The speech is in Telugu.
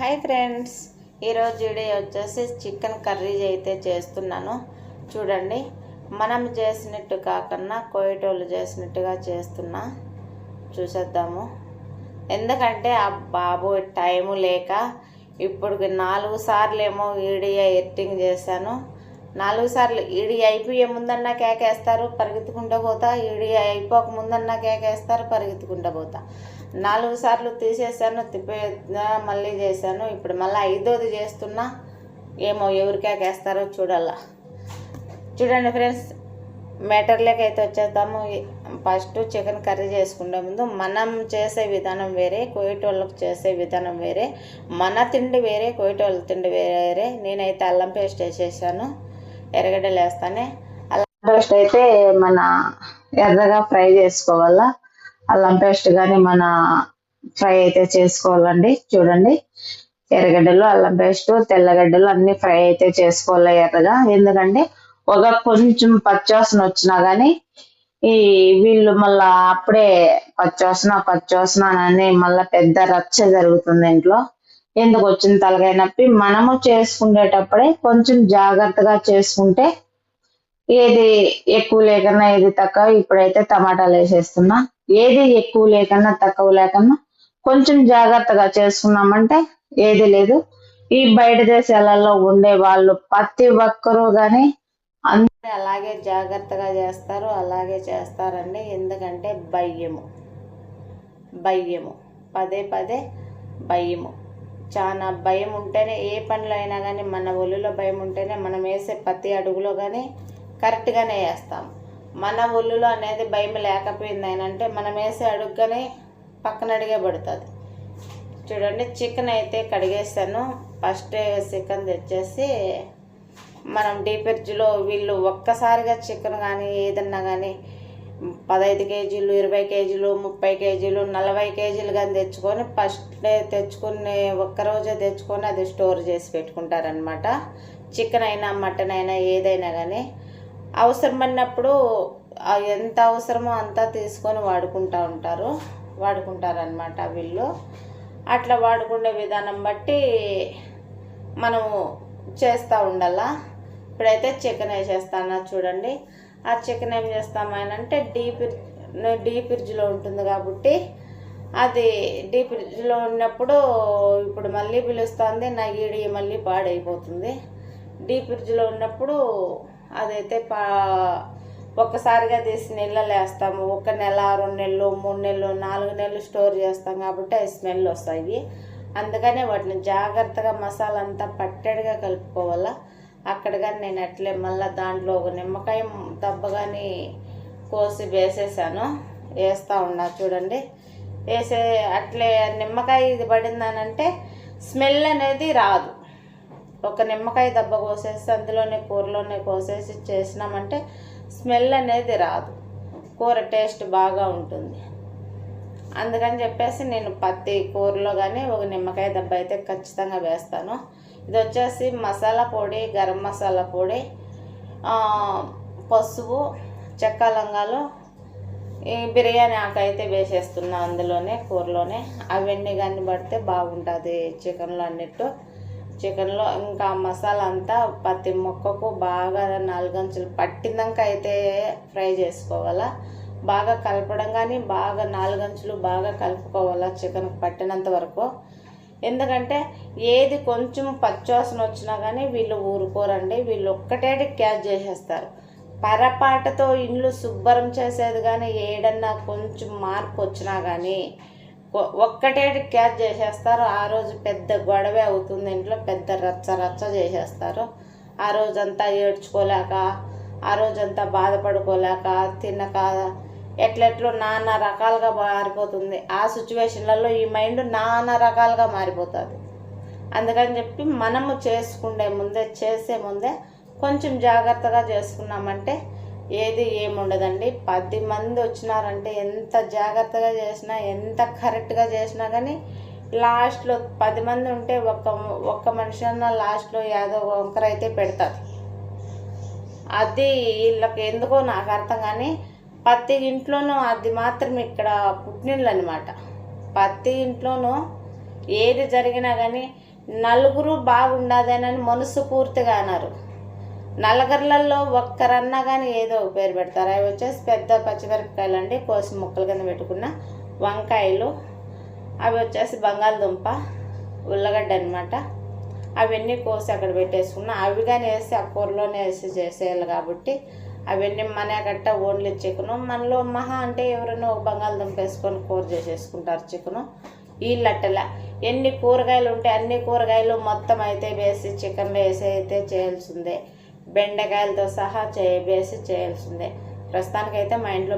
హాయ్ ఫ్రెండ్స్ ఈరోజు వీడియో వచ్చేసి చికెన్ కర్రీ అయితే చేస్తున్నాను. చూడండి మనం చేసినట్టు కాకుండా కోయటోళ్ళు చేసినట్టుగా చేస్తున్నా. చూసేద్దాము. ఎందుకంటే ఆ బాబు టైము లేక ఇప్పుడు నాలుగు సార్లు ఏమో ఈడియా ఎడిటింగ్ చేశాను. నాలుగు సార్లు ఈడి అయిపోయే ముందన్నా కేకేస్తారు పరిగెత్తుకుంటూ పోతా. ఈడి అయిపోక ముందన్నా కేకేస్తారు పరిగెత్తుకుంటూ పోతా. నాలుగు సార్లు తీసేసాను తిప్పే మళ్ళీ చేశాను. ఇప్పుడు మళ్ళీ ఐదోది చేస్తున్నా. ఏమో ఎవరికేకేస్తారో చూడాల. చూడండి ఫ్రెండ్స్ మ్యాటర్లోకి అయితే వచ్చేద్దాము ఫస్ట్ చికెన్ కర్రీ చేసుకునే ముందు మనం చేసే విధానం వేరే కోయిటోళ్ళకు చేసే విధానం వేరే మన తిండి వేరే కోయటోళ్ళ తిండి వేరే. నేనైతే అల్లం పేస్ట్ వేసేసాను. ఎర్రగడ్డలు వేస్తానే. అల్లం పేస్ట్ అయితే మన ఎర్రగా ఫ్రై చేసుకోవాలా. అల్లం పేస్ట్ కానీ మన ఫ్రై అయితే చేసుకోవాలండి. చూడండి. ఎర్రగడ్డలు అల్లం పేస్ట్ తెల్లగడ్డలు అన్ని ఫ్రై అయితే చేసుకోవాలి ఎర్రగా. ఎందుకంటే ఒక కొంచెం పచ్చవాసన వచ్చినా కానీ ఈ వీళ్ళు మళ్ళా అప్పుడే పచ్చవాసన పచ్చవాసన అని మళ్ళా పెద్ద రచ్చ జరుగుతుంది ఇంట్లో. ఎందుకు వచ్చిన తలకాయ నొప్పి? మనము చేసుకునేటప్పుడే కొంచెం జాగ్రత్తగా చేసుకుంటే ఏది ఎక్కువ లేకన్నా ఏది తక్కువ ఇప్పుడైతే టమాటాలు వేసేస్తున్నా. ఏది ఎక్కువ లేకన్నా తక్కువ లేకన్నా కొంచెం జాగ్రత్తగా చేసుకున్నామంటే ఏది లేదు. ఈ బయట దేశాలలో ఉండే వాళ్ళు ప్రతి ఒక్కరూ కానీ అందరూ అలాగే జాగ్రత్తగా చేస్తారు అలాగే చేస్తారండి. ఎందుకంటే భయము భయము పదే పదే భయము చాలా భయం ఉంటేనే ఏ పనిలో అయినా కానీ మన ఒళ్ళులో భయం ఉంటేనే మనం వేసే ప్రతి అడుగులో కానీ కరెక్ట్గానే వేస్తాం. మన ఒళ్ళులో అనేది భయం లేకపోయింది అంటే మనం వేసే అడుగుగానే పక్కన అడిగే పడుతుంది. చూడండి చికెన్ అయితే కడిగేస్తాను ఫస్ట్ చికెన్ తెచ్చేసి మనం డీపెర్జ్లో వీళ్ళు ఒక్కసారిగా చికెన్ కానీ ఏదన్నా కానీ పదహైదు కేజీలు ఇరవై కేజీలు ముప్పై కేజీలు నలభై కేజీలు కానీ తెచ్చుకొని ఫస్ట్ తెచ్చుకుని ఒక్కరోజే తెచ్చుకొని అది స్టోర్ చేసి పెట్టుకుంటారనమాట చికెన్ అయినా మటన్ అయినా ఏదైనా కానీ అవసరమన్నప్పుడు ఎంత అవసరమో అంతా తీసుకొని వాడుకుంటూ ఉంటారు. వాడుకుంటారనమాట వీళ్ళు. అట్లా వాడుకునే విధానం బట్టి మనము చేస్తూ ఉండాలా? ఇప్పుడైతే చికెన్ వేసేస్తాను చూడండి. ఆ చికెన్ ఏం చేస్తామనంటే డీప్ డీప్ ఫ్రిడ్జ్లో ఉంటుంది కాబట్టి అది డీప్ ఫ్రిడ్జ్లో ఉన్నప్పుడు ఇప్పుడు మళ్ళీ పిలుస్తుంది నా ఈడి మళ్ళీ పాడైపోతుంది. డీప్ ఫ్రిడ్జ్లో ఉన్నప్పుడు అదైతే పా ఒక్కసారిగా తీసి నీళ్ళలో వేస్తాము ఒక నెల రెండు నెలలు మూడు నెలలు నాలుగు నెలలు స్టోర్ చేస్తాం కాబట్టి అవి స్మెల్ వస్తాయి. అందుకనే వాటిని జాగ్రత్తగా మసాలా అంతా పట్టడిగా కలుపుకోవాలా. అక్కడ కానీ నేను అట్లే మళ్ళీ దాంట్లో ఒక నిమ్మకాయ దెబ్బ కానీ కోసి వేసేసాను. వేస్తూ ఉన్నా చూడండి. వేసే అట్లే నిమ్మకాయ ఇది పడిందనంటే స్మెల్ అనేది రాదు. ఒక నిమ్మకాయ దెబ్బ కోసేసి అందులోనే కూరలోనే కోసేసి చేసినామంటే స్మెల్ అనేది రాదు. కూర టేస్ట్ బాగా ఉంటుంది. అందుకని చెప్పేసి నేను పత్తి కూరలో కానీ ఒక నిమ్మకాయ దెబ్బ అయితే ఖచ్చితంగా వేస్తాను. ఇది వచ్చేసి మసాలా పొడి గరం మసాలా పొడి పసుపు చెక్క లంగాలు ఈ బిర్యానీ ఆకు అయితే వేసేస్తున్నా అందులోనే కూరలోనే. అవన్నీ కానీ పడితే బాగుంటుంది చికెన్లో అన్నట్టు. చికెన్లో ఇంకా మసాలా అంతా ప్రతి ముక్కకు బాగా నాలుగంచులు పట్టినాక అయితే ఫ్రై చేసుకోవాలా. బాగా కలపడం కానీ బాగా నాలుగంచులు బాగా కలుపుకోవాలా చికెన్ పట్టినంత వరకు. ఎందుకంటే ఏది కొంచెం పచ్చివాసన వచ్చినా కానీ వీళ్ళు ఊరుకోరండి. వీళ్ళు ఒక్కటేటి క్యాచ్ చేసేస్తారు. పరపాటతో ఇండ్లు శుభ్రం చేసేది కానీ ఏడన్నా కొంచెం మార్పు వచ్చినా కానీ ఒక్కటేటి క్యాచ్ చేసేస్తారు. ఆ రోజు పెద్ద గొడవే అవుతుంది. ఇంట్లో పెద్ద రచ్చ రచ్చ చేసేస్తారు. ఆ రోజంతా ఏడ్చుకోలేక ఆ రోజంతా బాధపడుకోలేక తినక ఎట్లెట్లో నానా రకాలుగా మారిపోతుంది. ఆ సిచ్యువేషన్లలో ఈ మైండ్ నానా రకాలుగా మారిపోతుంది. అందుకని చెప్పి మనము చేసుకునే ముందే చేసే ముందే కొంచెం జాగ్రత్తగా చేసుకున్నామంటే ఏది ఏముండదండి. పది మంది వచ్చినారంటే ఎంత జాగ్రత్తగా చేసినా ఎంత కరెక్ట్గా చేసినా కానీ లాస్ట్లో పది మంది ఉంటే ఒక్క ఒక్క మనిషి అన్న లాస్ట్లో ఏదో అయితే పెడతారు. అది వీళ్ళకి ఎందుకో నాకు అర్థం కానీ ప్రతి ఇంట్లోనూ అది మాత్రం ఇక్కడ పుట్టినిళ్ళు అనమాట ప్రతి ఇంట్లోనూ ఏది జరిగినా కానీ నలుగురు బాగుండదేనని మనసు పూర్తిగా అన్నారు. నల్లగర్లలో ఒక్కరన్నా కానీ ఏదో ఒక పేరు పెడతారు. అవి వచ్చేసి పెద్ద పచ్చిమిరపకాయలు అండి కోసి ముక్కలు కింద పెట్టుకున్న వంకాయలు. అవి వచ్చేసి బంగాళదుంప ఉల్లగడ్డ అనమాట అవన్నీ కోసి అక్కడ పెట్టేసుకున్నా. అవి కానీ వేసి ఆ కూరలోనే వేసి చేసేయాలి కాబట్టి అవన్నీ మన గట్ట ఓన్లీ చికెను. మనలో మహా అంటే ఎవరైనా ఒక బంగాళదుంప వేసుకొని కూర చేసేసుకుంటారు చికెను. వీళ్ళట్టలా ఎన్ని కూరగాయలు ఉంటే అన్ని కూరగాయలు మొత్తం అయితే వేసి చికెన్లో వేసి అయితే చేయాల్సిందే. బెండకాయలతో సహా చే వేసి చేయాల్సిందే. ప్రస్తుతానికైతే మా ఇంట్లో